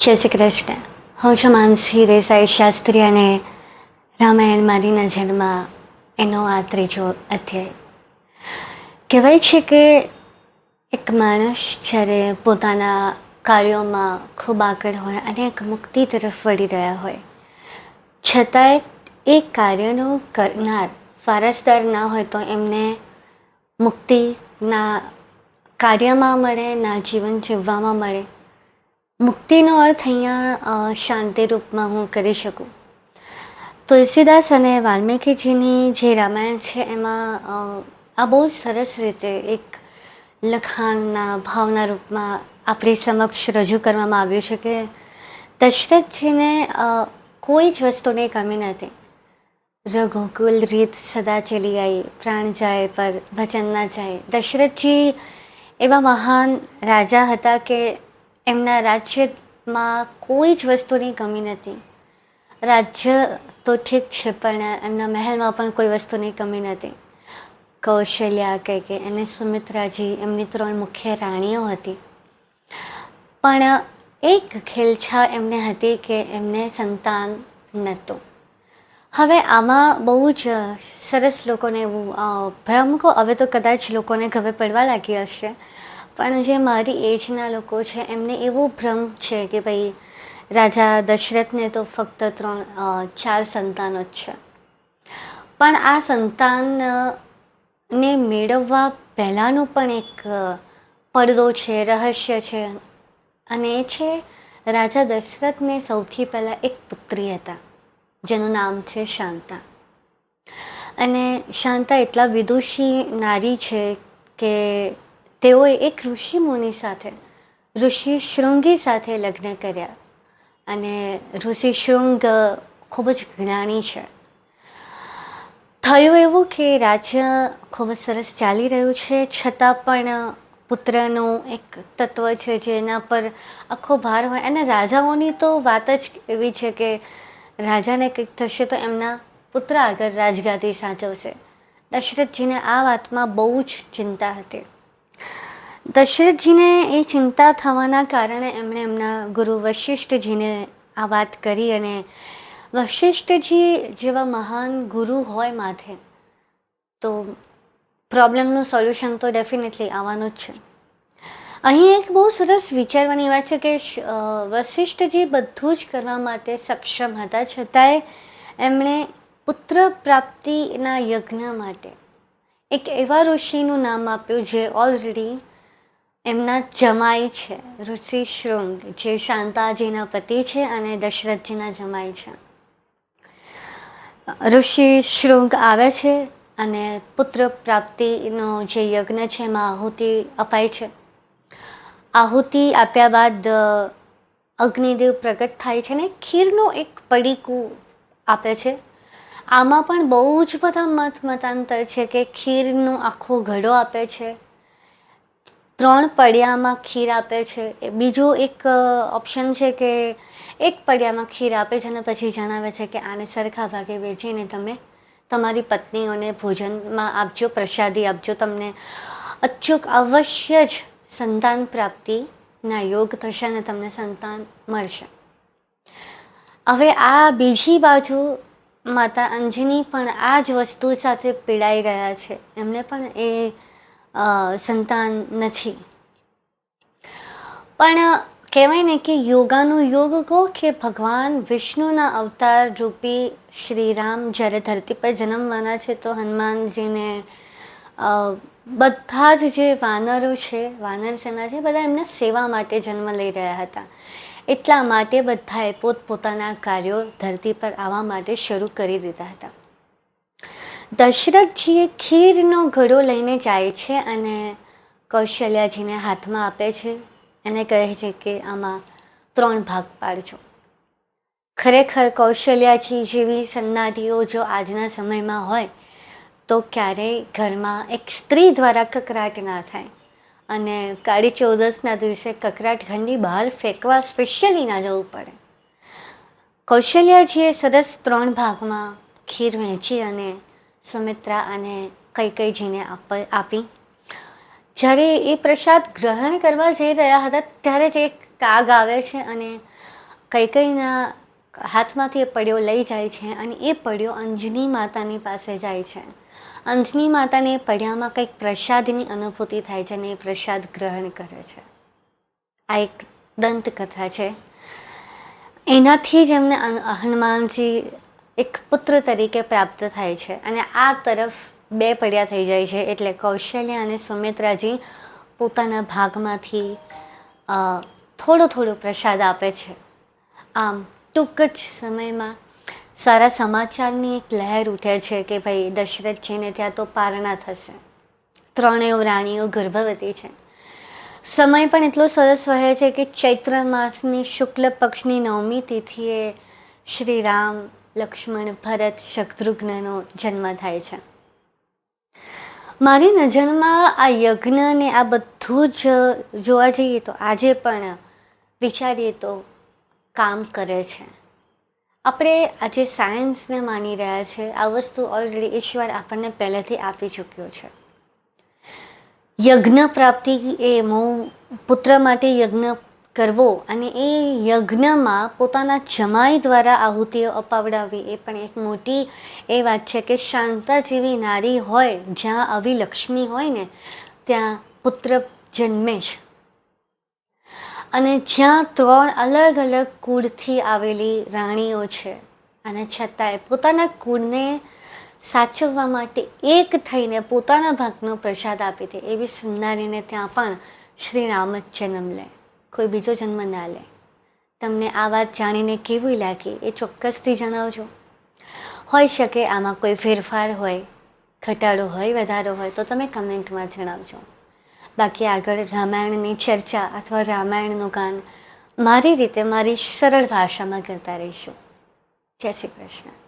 જય શ્રી કૃષ્ણ હું છું માનસી દેસાઈ શાસ્ત્રી અને રામાયણ મારી નજરમાં એનો આ ત્રીજો અધ્યાય કહેવાય છે કે એક માણસ જ્યારે પોતાના કાર્યોમાં ખૂબ આગળ હોય અને એક મુક્તિ તરફ વળી રહ્યા હોય છતાંય એ કાર્યનું કરનાર ફારસદાર ના હોય તો એમને મુક્તિના કાર્યમાં મળે ના જીવન જીવવામાં મળે મુક્તિનો અર્થ અહીંયા શાંતિ રૂપમાં હું કરી શકું. તુલસીદાસ અને વાલ્મીકીજીની જે રામાયણ છે, એમાં આ બહુ સરસ રીતે એક લખાણના ભાવના રૂપમાં આપણી સમક્ષ રજૂ કરવામાં આવ્યું છે કે દશરથજીને કોઈ જ વસ્તુની કમી નથી રઘુકુલ રીત સદા ચલી આવી પ્રાણ જાય પર ભજન ના જાય. દશરથજી એવા મહાન રાજા હતા કે એમના રાજ્યમાં કોઈ જ વસ્તુની કમી નથી. રાજ્ય તો ઠીક છે, પણ એમના મહેલમાં પણ કોઈ વસ્તુની કમી નથી. કૌશલ્યા કહે કે અને સુમિત્રાજી એમની ત્રણ મુખ્ય રાણીઓ હતી. પણ એક ખેલછા એમને હતી કે એમને સંતાન નહોતું. હવે આમાં બહુ જ સરસ લોકોને એવું ભ્રમ કહો, હવે તો કદાચ લોકોને ખબર પડવા લાગી હશે. પણ જે મારી એજના લોકો છે, એમને એવો ભ્રમ છે કે ભાઈ, રાજા દશરથને તો ફક્ત ત્રણ ચાર સંતાનો જ છે. પણ આ સંતાન ને મેળવવા પહેલાંનું પણ એક પડદો છે, રહસ્ય છે. અને એ છે, રાજા દશરથને સૌથી પહેલાં એક પુત્રી હતા, જેનું નામ છે શાંતા. અને શાંતા એટલા વિદુષી નારી છે કે તેઓએ એક ઋષિ મુનિ સાથે, ઋષિ શૃંગી સાથે લગ્ન કર્યા અને ઋષિ શૃંગ ખૂબ જ જ્ઞાની છે. થયું એવું કે રાજ્ય ખૂબ જ સરસ ચાલી રહ્યું છે, છતાં પણ પુત્રનું એક તત્વ છે જેના પર આખો ભાર હોય. અને રાજાઓની તો વાત જ એવી છે કે રાજાને કંઈક થશે તો એમના પુત્ર આગળ રાજગાદી સાચવશે. દશરથજીને આ વાતમાં બહુ જ ચિંતા હતી. દશરથજીને એ ચિંતા થવાના કારણે એમણે એમના ગુરુ વશિષ્ઠજીને આ વાત કરી અને વશિષ્ઠજી જેવા મહાન ગુરુ હોય માથે, તો પ્રોબ્લેમનું સોલ્યુશન તો ડેફિનેટલી આવવાનું જ છે. અહીં એક બહુ સરસ વિચારવાની વાત છે કે વશિષ્ઠજી બધું જ કરવા માટે સક્ષમ હતા, છતાંય એમણે પુત્ર પ્રાપ્તિના યજ્ઞ માટે એક એવા ઋષિનું નામ આપ્યું જે ઓલરેડી એમના જમાઈ છે. ઋષિ શૃંગ, જે શાંતાજીના પતિ છે અને દશરથજીના જમાઈ છે. ઋષિ શૃંગ આવે છે અને પુત્ર પ્રાપ્તિનો જે યજ્ઞ છે એમાં આહુતિ અપાય છે. આહુતિ આપ્યા બાદ અગ્નિદેવ પ્રગટ થાય છે ને ખીરનું એક પડીકું આપે છે. આમાં પણ બહુ જ બધા મત મતાંતર છે કે ખીરનું આખો ઘડો આપે છે. ત્રણ પડિયામાં ખીર આપે છે. એ બીજું એક ઓપ્શન છે કે એક પડિયામાં ખીર આપે છે અને પછી જણાવે છે કે આને સરખા ભાગે વેચીને તમે તમારી પત્નીઓને ભોજનમાં આપજો, પ્રસાદી આપજો. તમને અચૂક અવશ્ય જ સંતાન પ્રાપ્તિના યોગ થશે અને તમને સંતાન મળશે. હવે આ બીજી બાજુ માતા અંજની પણ આ જ વસ્તુ સાથે પીડાઈ રહ્યા છે. એમને પણ એ સંતાન નથી. પણ કહેવાય ને કે યોગાનું યોગ કહો કે ભગવાન વિષ્ણુના અવતાર રૂપી શ્રીરામ જ્યારે ધરતી પર જન્મવાના છે તો હનુમાનજીને બધા જ જે વાનરો છે, વાનર સેના છે બધા એમના સેવા માટે જન્મ લઈ રહ્યા હતા. એટલા માટે બધાએ પોતપોતાના કાર્યો ધરતી પર આવવા માટે શરૂ કરી દીધા હતા. દશરથજીએ ખીરનો ઘડો લઈને જાય છે અને કૌશલ્યાજીને હાથમાં આપે છે. એને કહે છે કે આમાં ત્રણ ભાગ પાડજો. ખરેખર કૌશલ્યાજી જેવી સન્નાટીઓ જો આજના સમયમાં હોય, તો ક્યારેય ઘરમાં એક સ્ત્રી દ્વારા કકરાટ ના થાય અને કાળી ચૌદસના દિવસે કકરાટ ઘરની બહાર ફેંકવા સ્પેશિયલી ના જવું પડે. કૌશલ્યાજીએ સરસ ત્રણ ભાગમાં ખીર વહેંચી અને સુમિત્રા અને કૈકઈજીને આપ જ્યારે એ પ્રસાદ ગ્રહણ કરવા જઈ રહ્યા હતા, ત્યારે જ એક કાગ આવે છે અને કૈકઈના હાથમાંથી એ પડ્યો લઈ જાય છે અને એ પડ્યો અંજની માતાની પાસે જાય છે. અંજની માતાને પડ્યામાં કંઈક પ્રસાદની અનુભૂતિ થાય છે અને એ પ્રસાદ ગ્રહણ કરે છે. આ એક દંતકથા છે. એનાથી જ એમને હનુમાનજી એક પુત્ર તરીકે પ્રાપ્ત થાય છે. અને આ તરફ બે પડ્યા થઈ જાય છે. એટલે કૌશલ્ય અને સુમિત્રાજી પોતાના ભાગમાંથી થોડો થોડો પ્રસાદ આપે છે. આમ, ટૂંક જ સમયમાં સારા સમાચારની એક લહેર ઉઠે છે કે ભાઈ દશરથજીને ત્યાં તો પારણા થશે. ત્રણેય રાણીઓ ગર્ભવતી છે. સમય પણ એટલો સરસ વહે છે કે ચૈત્ર માસની શુક્લ પક્ષની નવમી તિથિએ શ્રી રામ લક્ષ્મણ, ભરત, શત્રુઘ્નનો જન્મ થાય છે. મારી નજરમાં આ યજ્ઞ ને આ બધું જ જોવા જઈએ તો આજે પણ વિચારીએ તો કામ કરે છે. આપણે આજે સાયન્સને માની રહ્યા છે. આ વસ્તુ ઓલરેડી ઈશ્વર આપણને પહેલેથી આપી ચૂક્યો છે. યજ્ઞ પ્રાપ્તિ એ મો પુત્ર માટે યજ્ઞ કરવો અને એ યજ્ઞમાં પોતાના જમાઈ દ્વારા આહુતિઓ અપાવડાવવી એ પણ એક મોટી એ વાત છે કે શાંતા જેવી નારી હોય, જ્યાં આવી લક્ષ્મી હોય ને, ત્યાં પુત્ર જન્મે જ. અને જ્યાં ત્રણ અલગ અલગ કુળથી આવેલી રાણીઓ છે. અને છતાંય પોતાના કુળને સાચવવા માટે એક થઈને પોતાના ભાગનો પ્રસાદ આપી દે એવી સુંદરીને ત્યાં પણ શ્રી રામ જન્મ લે. કોઈ બીજો જન્મ ના લે. તમને આ વાત જાણીને કેવી લાગી એ ચોક્કસથી જણાવજો. હોઈ શકે આમાં કોઈ ફેરફાર હોય, ઘટાડો હોય, વધારો હોય તો તમે કમેન્ટમાં જણાવજો. બાકી આગળ રામાયણની ચર્ચા અથવા રામાયણનું ગાન મારી રીતે મારી સરળ ભાષામાં કરતા રહીશું. જય શ્રી કૃષ્ણ.